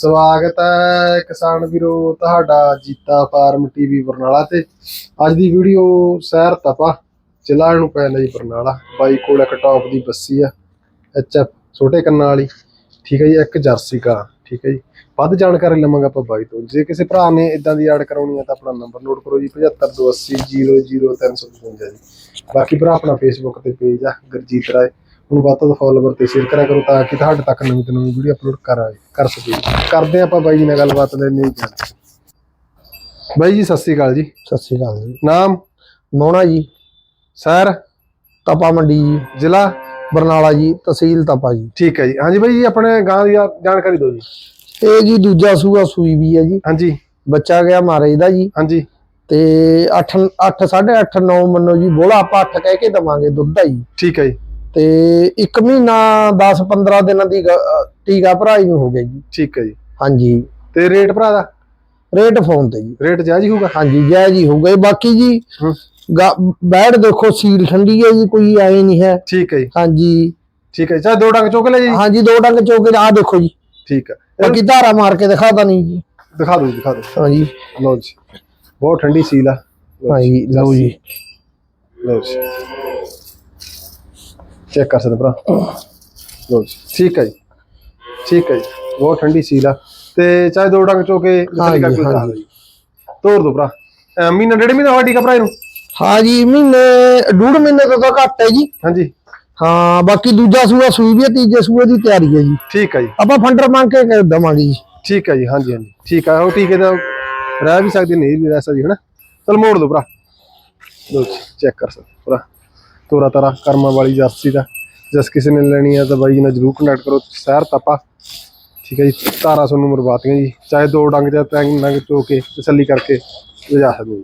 ਸਵਾਗਤ ਹੈ ਕਿਸਾਨ ਵੀਰੋ, ਤੁਹਾਡਾ ਜੀਤਾ ਫਾਰਮ ਟੀਵੀ ਬਰਨਾਲਾ ਤੇ। ਅੱਜ ਦੀ ਵੀਡੀਓ ਸੈਰ ਤਪਾ, ਜ਼ਿਲ੍ਹਾ ਨੂੰ ਪੈਂਦਾ ਜੀ ਬਰਨਾਲਾ। ਬਾਈ ਕੋਲ ਇੱਕ ਟੌਪ ਦੀ ਬੱਸੀ ਆ ਐਚਐਫ ਛੋਟੇ ਕੰਨਾਂ ਵਾਲੀ। ਠੀਕ ਹੈ ਜੀ, ਇੱਕ ਜਰਸੀ ਕਾ ਠੀਕ ਹੈ ਜੀ। ਵੱਧ ਜਾਣਕਾਰੀ ਲਵਾਂਗਾ ਆਪਾਂ ਬਾਈ ਤੋਂ। ਜੇ ਕਿਸੇ ਭਰਾ ਨੇ ਇਦਾਂ ਦੀ ਐਡ ਕਰਾਉਣੀ ਹੈ ਤਾਂ ਆਪਣਾ ਨੰਬਰ ਨੋਟ ਕਰੋ ਜੀ 7528000355 ਜੀ। ਬਾਕੀ ਭਰਾ ਆਪਣਾ ਫੇਸਬੁੱਕ ਤੇ ਪੇਜ ਆ, ਗੁਰਜੀਤ ਰਾਏ। ਹੁਣ ਵੱਧ ਤੋਂ ਵੱਧ ਫੋਲੋਵਰ ਤੇ ਸ਼ੇਅਰ ਕਰਿਆ ਕਰੋ ਤਾਂ ਕਿ ਤੁਹਾਡੇ ਤੱਕ ਨਵੀਂ ਤੋਂ ਨਵੀਂ ਵੀਡੀਓ ਅਪਲੋਡ ਕਰਾਂ ਕਰ ਸਕੀਏ। ਕਰਦੇ ਆਪਾਂ ਬਾਈ ਜੀ ਨਾਲ ਗੱਲਬਾਤ ਲੈਣੀ ਜਾਂਦੇ ਬਾਈ ਜੀ ਸਤਿ ਸ੍ਰੀ ਅਕਾਲ ਜੀ। ਸਤਿ ਸ਼੍ਰੀ ਅਕਾਲ ਜੀ। ਨਾਮ? ਮੋਣਾ ਜੀ। ਸਰ ਤਪਾ ਮੰਡੀ ਜੀ। ਜ਼ਿਲ੍ਹਾ? ਬਰਨਾਲਾ ਜੀ। ਤਹਿਸੀਲ ਤਪਾ ਜੀ। ਠੀਕ ਹੈ ਜੀ। ਹਾਂਜੀ ਬਾਈ ਜੀ ਆਪਣੇ ਗਾਂ ਦੀ ਜਾਣਕਾਰੀ ਦਿਓ ਜੀ। ਇਹ ਜੀ ਦੂਜਾ ਸੂਆ ਸੂਈ ਵੀ ਹੈ ਜੀ। ਹਾਂਜੀ। ਬੱਚਾ ਗਿਆ ਮਾਰੇ ਦਾ ਜੀ। ਹਾਂਜੀ। ਤੇ 8 8 8.5 9 ਮੰਨੋ ਜੀ ਬੋਲਾ ਆਪਾਂ 8 ਕਹਿ ਕੇ ਦਵਾਂਗੇ ਦੁੱਧ ਦਾ ਜੀ। ਠੀਕ ਹੈ ਜੀ। ਤੇ 1 ਮਹੀਨਾ 10 15 ਦਿਨਾਂ ਦੀ ਟੀਕਾ ਭਰਾਈ ਨੂੰ ਹੋ ਗਿਆ ਜੀ। ਠੀਕ ਹੈ ਜੀ। ਹਾਂਜੀ। ਤੇ ਰੇਟ ਭਰਾ ਦਾ? ਰੇਟ ਫੋਨ ਤੇ ਜੀ। ਰੇਟ ਜਾਇਜ਼ ਹੀ ਹੋਊਗਾ? ਹਾਂਜੀ ਜੈ ਜੀ ਹੋਊਗਾ। ਜੀ। ਬਾਕੀ ਜੀ ਹੂੰ। ਬੈੜ ਦੇਖੋ ਸੀਲ ਠੰਡੀ ਹੈ ਜੀ ਕੋਈ ਆਏ ਨਹੀਂ ਹੈ। ਠੀਕ ਹੈ ਜੀ। ਹਾਂਜੀ। ਠੀਕ ਹੈ। ਚਾਹੇ ਦੋ ਡੰਗ ਚੁੱਕ ਲੈ ਜੀ। ਹਾਂਜੀ ਦੋ ਡੰਗ ਚੋਕੇ ਆ ਦੇਖੋ ਜੀ। ਠੀਕ ਹੈ। ਬਾਕੀ ਧਾਰਾ ਮਾਰ ਕੇ ਦਿਖਾਦਾ ਨਹੀਂ ਜੀ। ਦਿਖਾ ਜੀ, ਦਿਖਾ ਦਿਓ। ਹਾਂਜੀ। ਲਓ ਜੀ। ਬਹੁਤ ਠੰਡੀ ਸੀਲ ਆ। ਹਾਂਜੀ ਲਓ ਜੀ। ਲਓ ਜੀ। ਚੈੱਕ ਕਰ ਸਕਦੇ ਭਰਾ। ਲਓ ਜੀ ਠੀਕ ਹੈ ਜੀ। ਠੀਕ ਹੈ ਜੀ। ਬਹੁਤ ਠੰਡੀ ਸੀਲ ਆ। ਤੇ ਚਾਹੇ ਦੋ ਡੰਗ ਚੋਕੇ ਹਾਂਜੀ। ਦਿਓ ਜੀ ਤੋੜ ਦੋ ਭਰਾ। ਅਹ ਮਹੀਨਾ ਡੇਢ ਮਹੀਨਾ ਹੋਇਆ ਟੀਕਾ ਭਰਾ ਇਹਨੂੰ? ਹਾਂ ਜੀ ਮਹੀਨੇ ਡੂਢ ਮਹੀਨੇ ਤੋਂ ਤਾਂ ਘੱਟ ਹੈ ਜੀ। ਹਾਂਜੀ ਹਾਂ ਬਾਕੀ ਦੂਜਾ ਸੂਆ ਸੂਈ ਵੀ ਹੈ ਤੀਜੇ ਸੂਏ ਦੀ ਤਿਆਰੀ ਹੈ ਜੀ। ਠੀਕ ਹੈ ਜੀ। ਆਪਾਂ ਫੰਡਰ ਮੰਗ ਕੇ ਕਰ ਦਵਾਂਗੇ ਜੀ। ਠੀਕ ਹੈ ਜੀ ਹਾਂਜੀ ਹਾਂਜੀ ਠੀਕ ਹੈ ਉਹ ਟੀਕੇ ਦਾ ਰਹਿ ਵੀ ਸਕਦੀ ਨਹੀਂ ਵੀ ਰਹਿ ਸਕਦੀ ਹਨਾ? ਚਲ ਮੋੜ ਦੋ ਭਰਾ। ਜੀ ਚੈੱਕ ਕਰ ਸਕਦੇ ਭਰਾ। ਤੋਰਾ ਤਾਰਾ ਕਰਮਾਂ ਵਾਲੀ ਜਰਸੀ ਦਾ। ਜਿਸ ਕਿਸੇ ਨੇ ਲੈਣੀ ਹੈ ਤਾਂ ਬਾਈ ਜੀ ਨਾਲ ਜਰੂਰ ਕੰਟੈਕਟ ਕਰੋ। ਸਹਿਰ ਤਪਾ ਠੀਕ ਹੈ ਜੀ ਤਾਰਾ ਤੁਹਾਨੂੰ ਮਰਵਾਤੀਆਂ ਜੀ। ਚਾਹੇ ਦੋ ਡੰਗ ਜਾਂ ਤਿੰਨ ਡੰਗ ਚੋ ਕੇ ਤਸੱਲੀ ਕਰਕੇ ਲਿਜਾ ਸਕਦੇ ਹੋ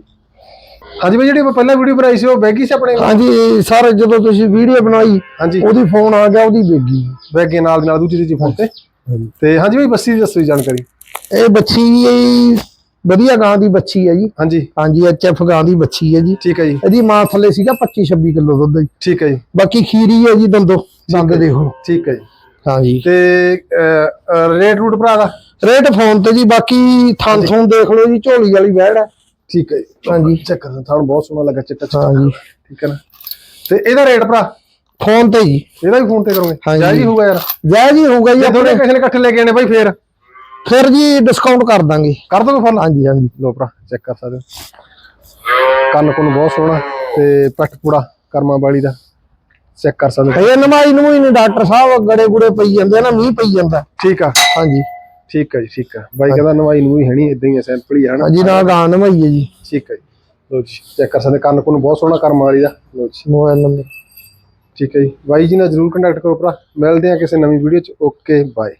ਹਾਂਜੀ ਬਾਈ ਜਿਹੜੀ ਆਪਾਂ ਪਹਿਲਾਂ ਵੀਡੀਓ ਬਣਾਈ ਸੀ ਉਹ ਬੈਗੀ ਸੀ ਆਪਣੇ ਹਾਂਜੀ ਸਰ ਜਦੋਂ ਤੁਸੀਂ ਵੀਡੀਓ ਬਣਾਈ ਹਾਂਜੀ। ਉਹਦੀ ਫੋਨ ਆ ਗਿਆ ਉਹਦੀ ਵੇਗੀ ਬੈਗੇ ਨਾਲ ਨਾਲ ਦੂਜੀ ਤੀਜੀ ਫੋਨ ਤੇ। ਤੇ ਹਾਂਜੀ ਬਾਈ ਬੱਸੀ ਦੀ ਦੱਸੋ ਜਾਣਕਾਰੀ। ਇਹ ਬੱਚੀ ਵੀ ਵਧੀਆ ਗਾਂ ਦੀ ਬੱਚੀ ਹੈ ਜੀ। ਹਾਂਜੀ। ਹਾਂਜੀ ਐਚਐਫ ਗਾਂ ਦੀ ਬੱਚੀ ਹੈ ਜੀ। ਠੀਕ ਹੈ ਜੀ। ਇਹਦੀ ਮਾਂ ਥੱਲੇ ਸੀਗਾ 25 26 ਕਿਲੋ ਦੁੱਧ ਜੀ। ਠੀਕ ਹੈ ਜੀ। ਬਾਕੀ ਖੀਰੀ ਹੈ ਜੀ ਦੰਦੋ ਦੰਦ ਦੇਖੋ। ਠੀਕ ਹੈ ਜੀ। ਹਾਂਜੀ। ਤੇ ਰੇਟ ਰੂਟ ਭਰਾ ਦਾ? ਰੇਟ ਫੋਨ ਤੇ ਜੀ ਬਾਕੀ ਥਾਂ ਥੋਂ ਦੇਖ ਲਓ ਜੀ ਝੋਲੀ ਵਾਲੀ ਵਹਿੜ ਹੈ। ਠੀਕ ਹੈ ਜੀ। ਹਾਂਜੀ। ਚੈੱਕ ਕਰ ਤੁਹਾਨੂੰ ਬਹੁਤ ਸੋਹਣਾ ਲੱਗਾ ਚਿੱਟਾ ਚਿੱਟਾ। ਹਾਂਜੀ। ਠੀਕ ਹੈ ਨਾ। ਤੇ ਇਹਦਾ ਰੇਟ ਭਰਾ? ਫੋਨ ਤੇ ਜੀ। ਇਹਦਾ ਵੀ ਫੋਨ ਤੇ ਕਰੋਗੇ। ਜਾਇਜ਼ ਹੀ ਹੋਊਗਾ ਯਾਰ। ਜੈ ਜੀ ਹੋਊਗਾ ਜੀ ਆਪਣੇ। ਕਿਸੇ ਨੇ ਇਕੱਠੇ ਲੈ ਕੇ ਆਣੇ ਬਾਈ ਫੇਰ। ਫਿਰ ਜੀ ਡਿਸਕਾਊਂਟ ਕਰ ਦਾਂਗੇ। ਕਰ ਦੋਗੇ ਫੁੱਲ? ਹਾਂਜੀ ਹਾਂਜੀ। ਲੋ ਭਰਾ ਚੈੱਕ ਕਰ ਸਕਦੇ ਹੋ। ਕੰਨ ਕੁੰਨ ਬਹੁਤ ਸੋਹਣਾ ਤੇ ਪੱਟ ਪੂੜਾ ਕਰਮਾਂ ਵਾਲੀ ਦਾ। ਚੈੱਕ ਕਰ ਸਕਦੇ ਹੋ। ਇਹ ਨਮਾਈ ਨਮੂਈ ਨੇ ਡਾਕਟਰ ਸਾਹਿਬ ਗੜੇ ਗੁੜੇ ਪਈ ਜਾਂਦੇ ਨਾ ਮੀਂਹ ਪਈ ਜਾਂਦਾ। ਠੀਕ ਆ। ਹਾਂਜੀ। ਠੀਕ ਹੈ ਜੀ ਠੀਕ ਹੈ ਬਾਈ ਕਹਿੰਦਾ ਨਵਾਈ ਨੂੰ ਹੈ ਨਹੀਂ ਇਦਾਂ ਹੀ ਸੈਂਪਲ ਹੀ ਆ ਹਨਾ। ਹਾਂਜੀ ਨਾ ਗਾਂ ਨਮਾਈ ਹੈ ਜੀ। ਠੀਕ ਹੈ ਜੀ। ਲੋ ਜੀ ਚੈੱਕ ਕਰ ਸਕਦੇ ਕੰਨ ਕੁੰਨ ਬਹੁਤ ਸੋਹਣਾ ਕਰਮਾਂ ਵਾਲੀ ਦਾ। ਲੋ ਜੀ। Mobile number. ਠੀਕ ਹੈ ਜੀ। ਬਾਈ ਜੀ ਨਾਲ ਜਰੂਰ ਕੰਟੈਕਟ ਕਰੋ ਭਰਾ। ਮਿਲਦੇ ਆ ਕਿਸੇ ਨਵੀਂ ਵੀਡੀਓ ਚ। Okay bye